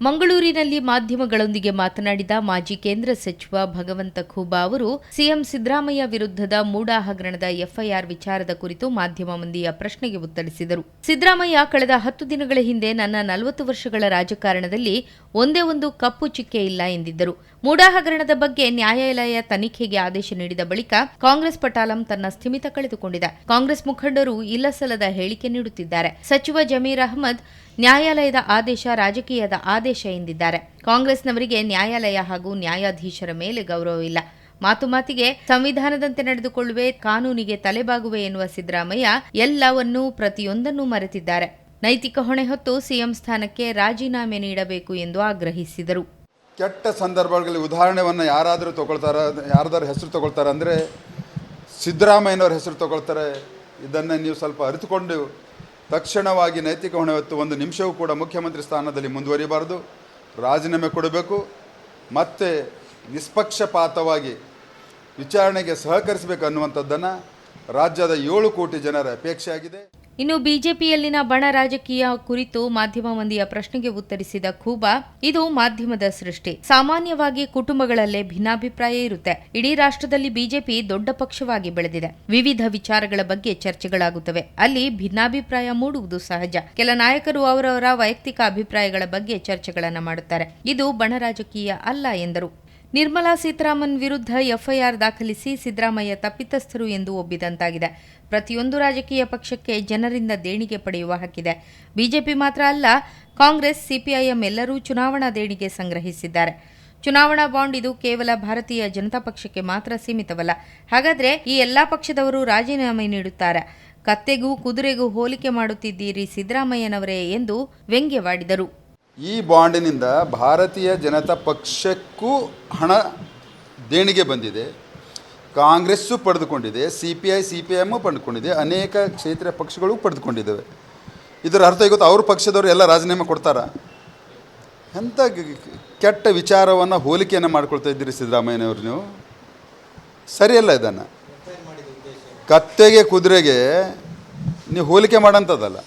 ಮಂಗಳೂರಿನಲ್ಲಿ ಮಾಧ್ಯಮಗಳೊಂದಿಗೆ ಮಾತನಾಡಿದ ಮಾಜಿ ಕೇಂದ್ರ ಸಚಿವ ಭಗವಂತ ಖೂಬಾ ಅವರು, ಸಿಎಂ ಸಿದ್ದರಾಮಯ್ಯ ವಿರುದ್ಧದ ಮೂಡಾ ಹಗರಣದ ಎಫ್ಐಆರ್ ವಿಚಾರದ ಕುರಿತು ಮಾಧ್ಯಮ ಮಂದಿಯ ಪ್ರಶ್ನೆಗೆ ಉತ್ತರಿಸಿದರು. ಸಿದ್ದರಾಮಯ್ಯ ಕಳೆದ ಹತ್ತು ದಿನಗಳ ಹಿಂದೆ ನನ್ನ ನಲವತ್ತು ವರ್ಷಗಳ ರಾಜಕಾರಣದಲ್ಲಿ ಒಂದೇ ಒಂದು ಕಪ್ಪು ಚಿಕ್ಕೆ ಇಲ್ಲ ಎಂದಿದ್ದರು. ಮೂಡಾ ಹಗರಣದ ಬಗ್ಗೆ ನ್ಯಾಯಾಲಯ ತನಿಖೆಗೆ ಆದೇಶ ನೀಡಿದ ಬಳಿಕ ಕಾಂಗ್ರೆಸ್ ಪಟಾಲಂ ತನ್ನ ಸ್ಥಿಮಿತ ಕಳೆದುಕೊಂಡಿದೆ. ಕಾಂಗ್ರೆಸ್ ಮುಖಂಡರು ಇಲ್ಲಸಲ್ಲದ ಹೇಳಿಕೆ ನೀಡುತ್ತಿದ್ದಾರೆ. ಸಚಿವ ಜಮೀರ್ ಅಹಮದ್ ನ್ಯಾಯಾಲಯದ ಆದೇಶ ರಾಜಕೀಯದ ಆದೇಶ ಎಂದಿದ್ದಾರೆ. ಕಾಂಗ್ರೆಸ್ನವರಿಗೆ ನ್ಯಾಯಾಲಯ ಹಾಗೂ ನ್ಯಾಯಾಧೀಶರ ಮೇಲೆ ಗೌರವವಿಲ್ಲ ಮಾತು ಮಾತಿಗೆ ಸಂವಿಧಾನದಂತೆ ನಡೆದುಕೊಳ್ಳುವೆ, ಕಾನೂನಿಗೆ ತಲೆಬಾಗುವೆ ಎನ್ನುವ ಸಿದ್ದರಾಮಯ್ಯ ಎಲ್ಲವನ್ನೂ ಪ್ರತಿಯೊಂದನ್ನೂ ಮರೆತಿದ್ದಾರೆ. ನೈತಿಕ ಹೊಣೆ ಹೊತ್ತು ಸಿಎಂ ಸ್ಥಾನಕ್ಕೆ ರಾಜೀನಾಮೆ ನೀಡಬೇಕು ಎಂದು ಆಗ್ರಹಿಸಿದರು. ಕೆಟ್ಟ ಸಂದರ್ಭಗಳಲ್ಲಿ ಉದಾಹರಣೆಯನ್ನು ಯಾರಾದರೂ ತಗೊಳ್ತಾರ, ಯಾರಾದರೂ ಹೆಸರು ತಗೊಳ್ತಾರೆ ಅಂದರೆ ಸಿದ್ದರಾಮಯ್ಯನವ್ರ ಹೆಸರು ತಗೊಳ್ತಾರೆ. ಇದನ್ನು ನೀವು ಸ್ವಲ್ಪ ಅರಿತುಕೊಂಡು ತಕ್ಷಣವಾಗಿ ನೈತಿಕ ಹೊಣೆ ಹೊತ್ತು ಒಂದು ನಿಮಿಷವೂ ಕೂಡ ಮುಖ್ಯಮಂತ್ರಿ ಸ್ಥಾನದಲ್ಲಿ ಮುಂದುವರಿಬಾರದು ರಾಜೀನಾಮೆ ಕೊಡಬೇಕು. ಮತ್ತು ನಿಷ್ಪಕ್ಷಪಾತವಾಗಿ ವಿಚಾರಣೆಗೆ ಸಹಕರಿಸಬೇಕು ಅನ್ನುವಂಥದ್ದನ್ನು ರಾಜ್ಯದ ಏಳು ಕೋಟಿ ಜನರ ಅಪೇಕ್ಷೆ ಆಗಿದೆ ಇನ್ನು ಬಿಜೆಪಿಯಲ್ಲಿನ ಬಣ ರಾಜಕೀಯ ಕುರಿತು ಮಾಧ್ಯಮ ಮಂದಿಯ ಪ್ರಶ್ನೆಗೆ ಉತ್ತರಿಸಿದ ಖೂಬಾ, ಇದು ಮಾಧ್ಯಮದ ಸೃಷ್ಟಿ. ಸಾಮಾನ್ಯವಾಗಿ ಕುಟುಂಬಗಳಲ್ಲೇ ಭಿನ್ನಾಭಿಪ್ರಾಯ ಇರುತ್ತೆ. ಇಡೀ ರಾಷ್ಟ್ರದಲ್ಲಿ ಬಿಜೆಪಿ ದೊಡ್ಡ ಪಕ್ಷವಾಗಿ ಬೆಳೆದಿದೆ. ವಿವಿಧ ವಿಚಾರಗಳ ಬಗ್ಗೆ ಚರ್ಚೆಗಳಾಗುತ್ತವೆ. ಅಲ್ಲಿ ಭಿನ್ನಾಭಿಪ್ರಾಯ ಮೂಡುವುದು ಸಹಜ. ಕೆಲ ನಾಯಕರು ಅವರವರ ವೈಯಕ್ತಿಕ ಅಭಿಪ್ರಾಯಗಳ ಬಗ್ಗೆ ಚರ್ಚೆಗಳನ್ನು ಮಾಡುತ್ತಾರೆ. ಇದು ಬಣ ರಾಜಕೀಯ ಅಲ್ಲ ಎಂದರು. ನಿರ್ಮಲಾ ಸೀತಾರಾಮನ್ ವಿರುದ್ಧ ಎಫ್ಐಆರ್ ದಾಖಲಿಸಿ ಸಿದ್ದರಾಮಯ್ಯ ತಪ್ಪಿತಸ್ಥರು ಎಂದು ಒಬ್ಬಿದಂತಾಗಿದೆ ಪ್ರತಿಯೊಂದು ರಾಜಕೀಯ ಪಕ್ಷಕ್ಕೆ ಜನರಿಂದ ದೇಣಿಗೆ ಪಡೆಯುವ ಹಕ್ಕಿದೆ. ಬಿಜೆಪಿ ಮಾತ್ರ ಅಲ್ಲ, ಕಾಂಗ್ರೆಸ್, ಸಿಪಿಐಎಂ ಎಲ್ಲರೂ ಚುನಾವಣಾ ದೇಣಿಗೆ ಸಂಗ್ರಹಿಸಿದ್ದಾರೆ. ಚುನಾವಣಾ ಬಾಂಡ್ ಇದು ಕೇವಲ ಭಾರತೀಯ ಜನತಾ ಪಕ್ಷಕ್ಕೆ ಮಾತ್ರ ಸೀಮಿತವಲ್ಲ. ಹಾಗಾದರೆ ಈ ಎಲ್ಲಾ ಪಕ್ಷದವರು ರಾಜೀನಾಮೆ ನೀಡುತ್ತಾರೆ. ಕತ್ತೆಗೂ ಕುದುರೆಗೂ ಹೋಲಿಕೆ ಮಾಡುತ್ತಿದ್ದೀರಿ ಸಿದ್ದರಾಮಯ್ಯನವರೇ ಎಂದು ವ್ಯಂಗ್ಯವಾಡಿದರು. ಈ ಬಾಂಡಿನಿಂದ ಭಾರತೀಯ ಜನತಾ ಪಕ್ಷಕ್ಕೂ ಹಣ ದೇಣಿಗೆ ಬಂದಿದೆ. ಕಾಂಗ್ರೆಸ್ಸು ಪಡೆದುಕೊಂಡಿದೆ C P I C P M ಪಡೆದುಕೊಂಡಿದೆ, ಅನೇಕ ಕ್ಷೇತ್ರ ಪಕ್ಷಗಳು ಪಡೆದುಕೊಂಡಿದ್ದಾವೆ. ಇದರ ಅರ್ಥ ಇವತ್ತು ಅವ್ರ ಪಕ್ಷದವರು ಎಲ್ಲ ರಾಜೀನಾಮೆ ಕೊಡ್ತಾರಾ? ಎಂಥ ಕೆಟ್ಟ ವಿಚಾರವನ್ನು ಹೋಲಿಕೆಯನ್ನು ಮಾಡ್ಕೊಳ್ತಾ ಇದ್ದೀರಿ ಸಿದ್ದರಾಮಯ್ಯನವರು ನೀವು? ಸರಿಯಲ್ಲ ಇದನ್ನು? ಕತ್ತೆಗೆ ಕುದುರೆಗೆ ನೀವು ಹೋಲಿಕೆ ಮಾಡೋಂಥದ್ದಲ್ಲ